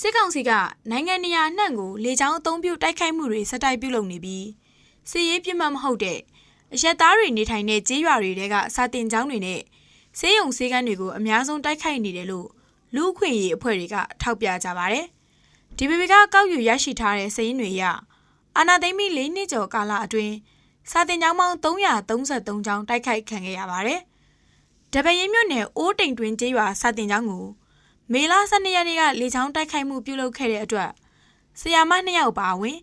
စစ်ကောင်စီကနိုင်ငံနေရာအနှံ့ကိုလေကြောင်းအုံပြုတိုက်ခိုက်မှုတွေစတိုက်ပြုလုပ်နေပြီးစစ်ရေးပြစ်မှတ်မဟုတ်တဲ့အရက်သားတွေနေထိုင်တဲ့ကျေးရွာတွေတဲကစာတင်ကျောင်းတွေနဲ့ဆေးရုံဆေးကန်းတွေကိုအများဆုံးတိုက်ခိုက်နေတယ်လို့လူ့အခွင့်အရေးအဖွဲ့တွေကထောက်ပြကြပါတယ်။ DPP ကကောက်ယူရရှိထားတဲ့စာရင်းတွေအရအာနာသိမ့်ပြီး၄နှစ်ကျော်ကာလအတွင်းစာတင်ကျောင်းပေါင်း333ကျောင်းတိုက်ခိုက်ခံခဲ့ရပါတယ်။ တပရင်မြို့နယ်အိုးတိမ်တွင်ကျေးရွာစာတင်ကျောင်းကိုမေလ12ရက်နေ့ကလေချောင်းတိုက်ခိုက်မှုပြုလုပ်ခဲ့တဲ့အတွက်ဆရာမ2ယောက်ပါဝင်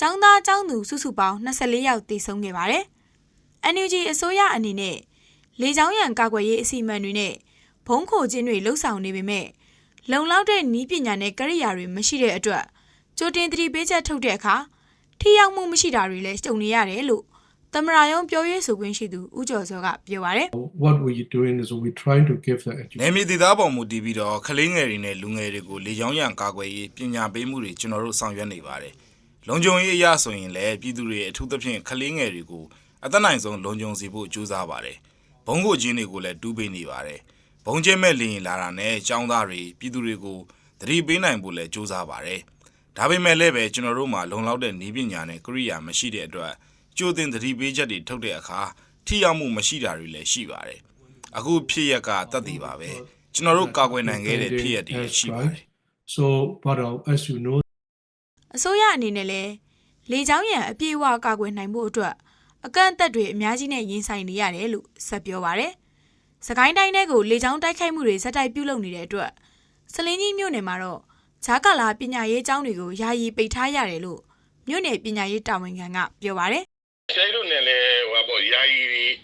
ចောင်းသားចောင်းသူစုစုပေါင်း24ယောက်တည်ဆုံခဲ့ပါတယ်။ NUG အစိုးရအနေနဲ့လေချောင်းရန်ကာကွယ်ရေးအစီအမံတွေနဲ့ဘုံခိုခြင်းတွေလှုပ်ဆောင်နေပေမဲ့လုံလောက်တဲ့နည်းပညာနဲ့ကရိယာတွေမရှိတဲ့အတွက်ကြိုတင်သတိပေးချက်ထုတ်တဲ့အခါထိရောက်မှုမရှိတာတွေလည်းကြုံနေရတယ်လို့ သမရာယုံပြောရေးဆိုခွင့်ရှိသူဦးကျော်စောကပြောပါတယ် what we're doing is we're trying to give the နယ်မြေဒေသပေါ်မူတည်ပြီးတော့ကလေးငယ်တွေနဲ့လူငယ်တွေကိုလေကြောင်းရန်ကာကွယ်ရေးပညာပေးမှုတွေကျွန်တော်တို့ဆောင်ရွက်နေပါတယ်။လုံခြုံရေးအရာဆိုရင်လည်းပြည်သူတွေအထူးသဖြင့်ကလေးငယ်တွေကိုအသက်နိုင်ဆုံးလုံခြုံစေဖို့ကြိုးစားပါတယ်။ဘုံကိုချင်းတွေကိုလည်းတူးပေးနေပါတယ်။ဘုံကျဲမဲ့လင်းလာတာနဲ့ចောင်းသားတွေပြည်သူတွေကိုသတိပေးနိုင်ဖို့လည်းကြိုးစားပါတယ်။ဒါပေမဲ့လည်းပဲကျွန်တော်တို့မှာလုံလောက်တဲ့နည်းပညာနဲ့ကရိယာမရှိတဲ့အတွက် ကြိုတင်သတိပေးချက်တွေထုတ်တဲ့အခါထိရောက်မှုမရှိတာတွေလည်းရှိပါတယ်။အခုဖြစ်ရက်ကတတ်တည်ပါပဲကျွန်တော်တို့ကာကွယ်နိုင်ခဲ့တဲ့ဖြစ်ရက်တွေလည်းရှိပါတယ် so but uh, as you know အစိုးရအနေနဲ့လည်းလေကြောင်းရန်အပြည့်အဝကာကွယ်နိုင်ဖို့အတွက်အကန့်အသတ်တွေအများကြီးနဲ့ရင်ဆိုင်နေရတယ်လို့ဆက်ပြောပါရယ်။စကိုင်းတိုင်းထဲကိုလေကြောင်းတိုက်ခိုက်မှုတွေဇက်တိုက်ပြုလုပ်နေတဲ့အတွက်စလင်းကြီးမြို့နယ်မှာတော့ဂျာကာလာပညာရေးကျောင်းတွေကိုယာယီပိတ်ထားရတယ်လို့မြို့နယ်ပညာရေးတာဝန်ခံကပြောပါရယ် ကျဲတို့နဲ့လည်းဟိုပေါ့ယာယီ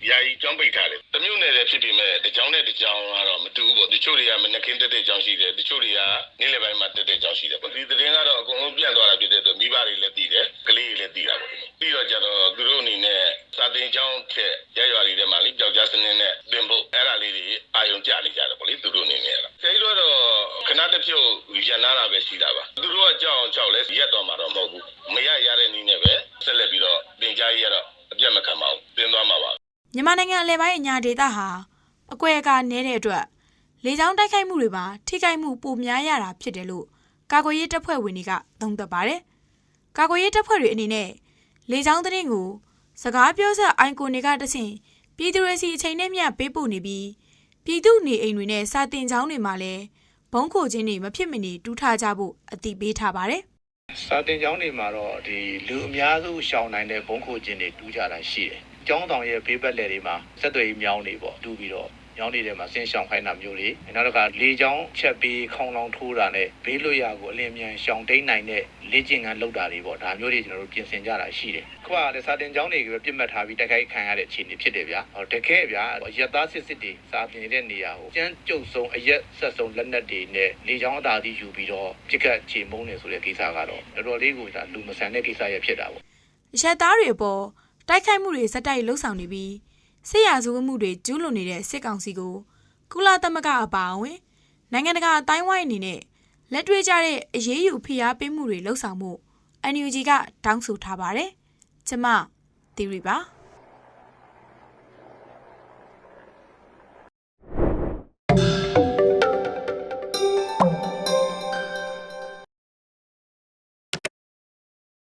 ယာယီကြောင်းပိတ်ထားတယ်။တမျိုးနဲ့လည်းဖြစ်ပြီးမဲ့တကြောင်းနဲ့တကြောင်းကတော့မတူဘူးပေါ့။တချို့တွေကမနက်ခင်းတက်တဲ့ကြောင်းရှိတယ်။တချို့တွေကနေ့လယ်ပိုင်းမှာတက်တဲ့ကြောင်းရှိတယ်ပေါ့။ဒီသတင်းကတော့အကုန်လုံးပြန့်သွားတာဖြစ်တဲ့အတွက်မိဘတွေလည်းသိတယ်။ကလေးတွေလည်းသိတာပေါ့။ပြီးတော့ကြတော့သူတို့အနေနဲ့စာတင်ကြောင်းထက်ရရွာတွေထဲမှာလေပျောက်ကြားစနစ်နဲ့တင်ဖို့အဲ့ဒါလေးတွေအာယုံကြနေကြတယ်ပေါ့လေသူတို့အနေနဲ့က။ကျဲတို့ကတော့ခဏတစ်ဖြုတ်ရန်နာတာပဲရှိတာပါ။သူတို့ကကြောက်အောင်ကြောက်လဲရက်တော့မှာတော့မဟုတ်ဘူး။မရရတဲ့နည်းနဲ့ပဲဆက်လက်ပြီးတော့တ င်ကြားရတော့အပြတ်မခံပါဘူး။တင်သွားမှာပါမြန်မာနိုင်ငံအလဲပိုင်းအညာဒေသဟာအကွဲအကားနေတဲ့အတွက်လေကြောင်းတိုက်ခိုက်မှုတွေမှာထိခိုက်မှုပိုများရတာဖြစ်တယ်လို့ကာကွယ်ရေးတပ်ဖွဲ့ဝင်တွေကသုံးသပ်ပါတယ်။ကာကွယ်ရေးတပ်ဖွဲ့တွေအနေနဲ့လေကြောင်းသတင်းကိုစကားပြောဆက်အိုင်ကွန်တွေကတဆင့်ပြည်သူတွေစီအချိန်နဲ့မျှပေးပို့နေပြီးပြည်သူနေအိမ်တွေနဲ့စာတင်ကျောင်းတွေမှာလည်းဘုံခိုခြင်းတွေမဖြစ်မနေတူးထားကြဖို့အတိပေးထားပါတယ်။ စာတင်ကျောင်းတွေမှာတော့ဒီလူအများစုရှောင်နိုင်တဲ့ဘုံခိုခြင်းတွေတူးကြတာရှိတယ်။ကျောင်းဆောင်ရဲ့ဘေးပတ်လည်တွေမှာဆက်သွယ်ရေးမြောင်းတွေပေါ့တူးပြီးတော့ မြောင်းတွေထဲမှာဆင်းရှောင်ခိုင်းတာမျိုးတွေနောက်တစ်ခါလေချောင်းချက်ပြီးခေါင်းလောင်ထိုးတာနဲ့ဘေးလွတ်ရာကိုအလင်းမြန်ရှောင်တိန်နိုင်တဲ့လေ့ကျင့်ခန်းလုပ်တာတွေပေါ့ဒါမျိုးတွေကျွန်တော်တို့ပြင်ဆင်ကြတာရှိတယ်။ခွာတဲ့စာတင်ကျောင်းတွေကိုပဲပြစ်မှတ်ထားပြီးတိုက်ခိုက်ခံရတဲ့အခြေအနေဖြစ်တယ်ဗျာ။ဟောတကယ်ဗျာရက်သားစစ်စစ်တွေစာတင်နေတဲ့နေရာကိုကျန်းကျုပ်ဆုံးအရက်ဆက်ဆုံးလက်နက်တွေနဲ့လေချောင်းအသာတီးယူပြီးတော့ပြစ်ခတ်ချေမုန်းနေဆိုတဲ့ကိစ္စကတော့တော်တော်လေးကိုဒါလူမဆန်တဲ့ကိစ္စရဖြစ်တာပေါ့ရက်သားတွေအပေါ်တိုက်ခိုက်မှုတွေစက်တိုက်လှုပ်ဆောင်နေပြီး စစ်ရာဇဝတ်မှုတွေကျူးလွန်နေတဲ့စစ်ကောင်စီကိုကုလသမဂ္ဂအပါအဝင်နိုင်ငံတကာအတိုင်းဝိုင်းအနေနဲ့လက်တွေ့ကျတဲ့အရေးယူဖိအားပေးမှုတွေလှုပ်ဆောင်မှု NUG ကတောင်းဆိုထားပါတယ်။ကျမသီရိပါ